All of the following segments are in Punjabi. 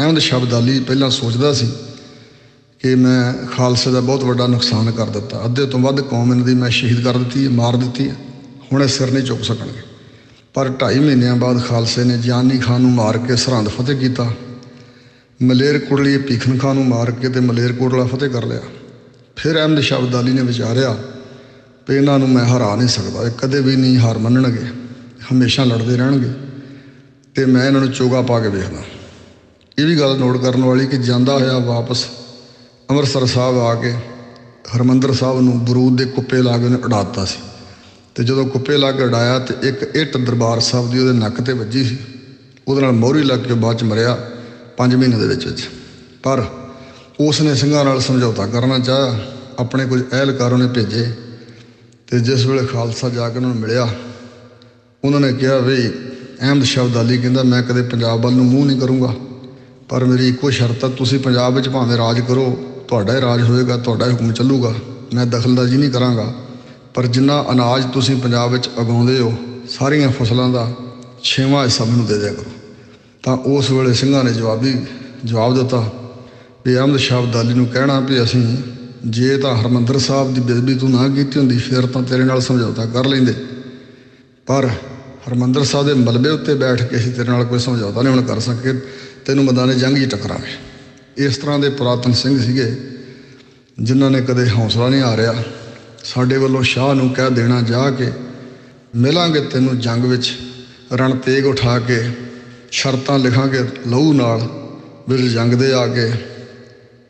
ਅਹਿਮਦ ਸ਼ਬਦਾਲੀ ਪਹਿਲਾਂ ਸੋਚਦਾ ਸੀ ਕਿ ਮੈਂ ਖਾਲਸੇ ਦਾ ਬਹੁਤ ਵੱਡਾ ਨੁਕਸਾਨ ਕਰ ਦਿੱਤਾ। ਅੱਧੇ ਤੋਂ ਵੱਧ ਕੌਮ ਇਹਨਾਂ ਦੀ ਮੈਂ ਸ਼ਹੀਦ ਕਰ ਦਿੱਤੀ ਮਾਰ ਦਿੱਤੀ ਹੁਣ ਇਹ ਸਿਰ ਨਹੀਂ ਚੁੱਕ ਸਕਣਗੇ। ਪਰ 2.5 ਮਹੀਨਿਆਂ ਬਾਅਦ ਖਾਲਸੇ ਨੇ ਜਾਨੀ ਖਾਨ ਨੂੰ ਮਾਰ ਕੇ ਸਰਹੰਦ ਫਤਿਹ ਕੀਤਾ। ਮਲੇਰ ਕੁੜਲੀ ਭੀਖਨ ਖਾਨ ਨੂੰ ਮਾਰ ਕੇ ਤੇ ਮਲੇਰ ਕੁੜਲਾ ਫਤਿਹ ਕਰ ਲਿਆ। ਫਿਰ ਅਹਿਮਦ ਸ਼ਬਦਾਲੀ ਨੇ ਵਿਚਾਰਿਆ ਵੀ ਇਹਨਾਂ ਨੂੰ ਮੈਂ ਹਰਾ ਨਹੀਂ ਸਕਦਾ। ਇਹ ਕਦੇ ਵੀ ਨਹੀਂ ਹਾਰ ਮੰਨਣਗੇ। ਹਮੇਸ਼ਾ ਲੜਦੇ ਰਹਿਣਗੇ ਤੇ ਮੈਂ ਇਹਨਾਂ ਨੂੰ ਚੋਗਾ ਪਾ ਕੇ ਵੇਖਦਾ। ਇਹ ਵੀ ਗੱਲ ਨੋਟ ਕਰਨ ਵਾਲੀ ਕਿ ਜਾਂਦਾ ਹੋਇਆ ਵਾਪਸ ਅੰਮ੍ਰਿਤਸਰ ਸਾਹਿਬ ਆ ਕੇ ਹਰਮੰਦਰ ਸਾਹਿਬ ਨੂੰ ਬਰੂਦ ਦੇ ਕੁੱਪੇ ਲਾ ਕੇ ਉਹਨੇ ਉਡਾਤਾ ਸੀ। ਤੇ ਜਦੋਂ ਕੁੱਪੇ ਲਾ ਕੇ ਉਡਾਇਆ ਤੇ ਇੱਕ ਇੱਟ ਦਰਬਾਰ ਸਾਹਿਬ ਦੀ ਉਹਦੇ ਨੱਕ ਤੇ ਵੱਜੀ ਸੀ। ਉਹਦੇ ਨਾਲ ਮੋਹਰੀ ਲੱਗ ਕੇ ਬਾਅਦ ਚ ਮਰਿਆ 5 ਮਹੀਨੇ ਦੇ ਵਿੱਚ ਵਿੱਚ। ਪਰ ਉਸ ਨੇ ਸਿੰਘਾਂ ਨਾਲ ਸਮਝੌਤਾ ਕਰਨਾ ਚਾਹਿਆ, ਆਪਣੇ ਕੁਝ ਅਹਿਲਕਾਰ ਉਹਨੇ ਭੇਜੇ ਤੇ ਜਿਸ ਵੇਲੇ ਖਾਲਸਾ ਜਾ ਕੇ ਉਹਨਾਂ ਨੂੰ ਮਿਲਿਆ, ਉਹਨਾਂ ਨੇ ਕਿਹਾ, ਵੀ, ਅਹਿਮਦ ਸ਼ਬਦ ਅਲੀ ਕਹਿੰਦਾ, ਮੈਂ ਕਦੇ ਪੰਜਾਬ ਵੱਲ ਨੂੰ ਮੂੰਹ ਨਹੀਂ ਕਰੂੰਗਾ। ਪਰ ਮੇਰੀ ਇੱਕੋ ਸ਼ਰਤ ਆ, ਤੁਸੀਂ ਪੰਜਾਬ ਵਿੱਚ ਭਾਵੇਂ ਰਾਜ ਕਰੋ, ਤੁਹਾਡਾ ਹੀ ਰਾਜ ਹੋਏਗਾ, ਤੁਹਾਡਾ ਹੀ ਹੁਕਮ ਚੱਲੂਗਾ। ਮੈਂ ਦਖਲਅੰਦਾਜ਼ੀ ਨਹੀਂ ਕਰਾਂਗਾ। ਪਰ ਜਿੰਨਾ ਅਨਾਜ ਤੁਸੀਂ ਪੰਜਾਬ ਵਿੱਚ ਉਗਾਉਂਦੇ ਹੋ, ਸਾਰੀਆਂ ਫਸਲਾਂ ਦਾ ਛੇਵਾਂ ਹਿੱਸਾ ਮੈਨੂੰ ਦੇ ਦਿਆ ਕਰੋ। ਤਾਂ ਉਸ ਵੇਲੇ ਸਿੰਘਾਂ ਨੇ ਜਵਾਬੀ ਜਵਾਬ ਦਿੱਤਾ ਵੀ ਅਹਿਮਦ ਸ਼ਬਦ ਅਲੀ ਨੂੰ ਕਹਿਣਾ ਵੀ ਅਸੀਂ ਜੇ ਤਾਂ ਹਰਮੰਦਰ ਸਾਹਿਬ ਦੀ ਬੇਦਬੀ ਤੂੰ ਨਾ ਕੀਤੀ ਹੁੰਦੀ, ਫਿਰ ਤਾਂ ਤੇਰੇ ਨਾਲ ਸਮਝੌਤਾ ਕਰ ਲੈਂਦੇ। ਪਰ ਹਰਮੰਦਰ ਸਾਹਿਬ ਦੇ ਮਲਬੇ ਉੱਤੇ ਬੈਠ ਕੇ ਅਸੀਂ ਤੇਰੇ ਨਾਲ ਕੋਈ ਸਮਝੌਤਾ ਨਹੀਂ ਹੁਣ ਕਰ ਸਕੇ। ਤੈਨੂੰ ਮੈਦਾਨੇ ਜੰਗ ਹੀ ਟਕਰਾਵੇ। ਇਸ ਤਰ੍ਹਾਂ ਦੇ ਪੁਰਾਤਨ ਸਿੰਘ ਸੀਗੇ, ਜਿਨ੍ਹਾਂ ਨੇ ਕਦੇ ਹੌਸਲਾ ਨਹੀਂ ਹਾਰਿਆ। ਸਾਡੇ ਵੱਲੋਂ ਸ਼ਾਹ ਨੂੰ ਕਹਿ ਦੇਣਾ ਜਾ ਕੇ, ਮਿਲਾਂਗੇ ਤੈਨੂੰ ਜੰਗ ਵਿੱਚ, ਰਣ ਤੇਗ ਉਠਾ ਕੇ, ਸ਼ਰਤਾਂ ਲਿਖਾਂਗੇ ਲਹੂ ਨਾਲ ਵਿਲ ਜੰਗ ਦੇ ਆ ਕੇ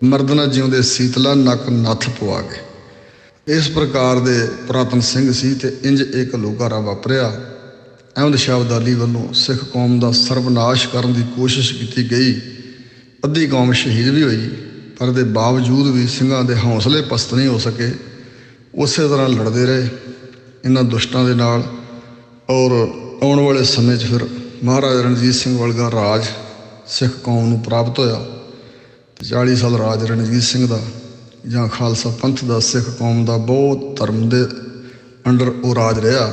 ਮਰਦਨਾ ਜਿਉਂਦੇ ਸੀਤਲਾ ਨੱਕ ਨੱਥ ਪਵਾ ਕੇ ਇਸ ਪ੍ਰਕਾਰ ਦੇ ਪੁਰਾਤਨ ਸਿੰਘ ਸੀ ਤੇ ਇੰਜ ਇੱਕ ਲੋਕਾਰਾ ਵਾਪਰਿਆ। ਅਹਿਮਦ ਸ਼ਾਹ ਅਬਦਾਲੀ ਵੱਲੋਂ ਸਿੱਖ ਕੌਮ ਦਾ ਸਰਵਨਾਸ਼ ਕਰਨ ਦੀ ਕੋਸ਼ਿਸ਼ ਕੀਤੀ ਗਈ। ਅੱਧੀ ਕੌਮ ਸ਼ਹੀਦ ਵੀ ਹੋਈ, ਪਰ ਦੇ ਬਾਵਜੂਦ ਵੀ ਸਿੰਘਾਂ ਦੇ ਹੌਸਲੇ ਪਸਤ ਨਹੀਂ ਹੋ ਸਕੇ। ਉਸੇ ਤਰ੍ਹਾਂ ਲੜਦੇ ਰਹੇ ਇਹਨਾਂ ਦੁਸ਼ਟਾਂ ਦੇ ਨਾਲ ਔਰ ਆਉਣ ਵਾਲੇ ਸਮੇਂ 'ਚ ਫਿਰ ਮਹਾਰਾਜਾ ਰਣਜੀਤ ਸਿੰਘ ਵਰਗਾ ਰਾਜ ਸਿੱਖ ਕੌਮ ਨੂੰ ਪ੍ਰਾਪਤ ਹੋਇਆ। 40 ਸਾਲ ਰਾਜ ਰਣਜੀਤ ਸਿੰਘ ਦਾ ਜਾਂ ਖਾਲਸਾ ਪੰਥ ਦਾ ਸਿੱਖ ਕੌਮ ਦਾ ਬਹੁਤ ਧਰਮ ਦੇ ਅੰਡਰ ਉਹ ਰਾਜ ਰਿਹਾ।